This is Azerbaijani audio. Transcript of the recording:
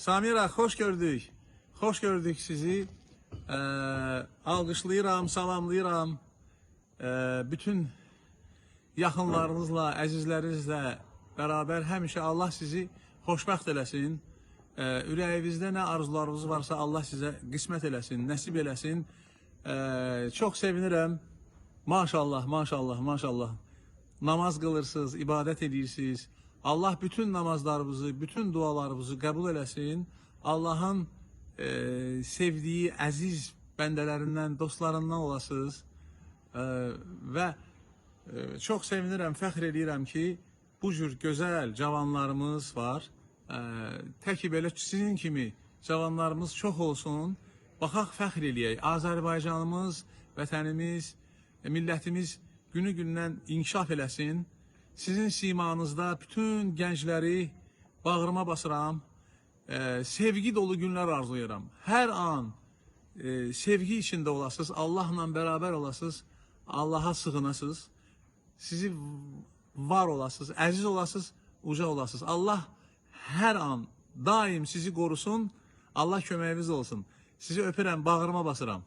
Samira hoş gördük. Hoş gördük sizi. Ee, alqışlayıram, salamlayıram. Ee, bütün yaxınlarınızla, əzizlərinizlə bərabər həmişə Allah sizi xoşbəxt eləsin. Ee, ürəyinizdə nə arzularınız varsa Allah sizə qismət eləsin, nəsib eləsin. Ee, çox sevinirəm. Maşallah, maşallah, maşallah. Namaz qılırsınız, ibadət edirsiniz. Allah bütün namazlarımızı, bütün dualarımızı qəbul eləsin. Allahın e, sevdiyi əziz bəndələrindən, dostlarından olasınız. E, və e, çox sevinirəm, fəxr edirəm ki, bu cür gözəl cavanlarımız var. E, təki belə sizin kimi cavanlarımız çox olsun. Baxaq fəxr eləyək. Azərbaycanımız, vətənimiz, e, millətimiz günü-gündən inkişaf eləsin. Sizin simanızda bütün gəncləri bağrıma basıram. E, sevgi dolu günlər arzulayıram. Hər an e, sevgi içində olasınız, Allahla bərabər olasınız, Allaha sığınasınız. Sizi var olasınız, əziz olasınız, uca olasınız. Allah hər an daim sizi qorusun. Allah köməyiniz olsun. Sizi öpürəm, bağrıma basıram.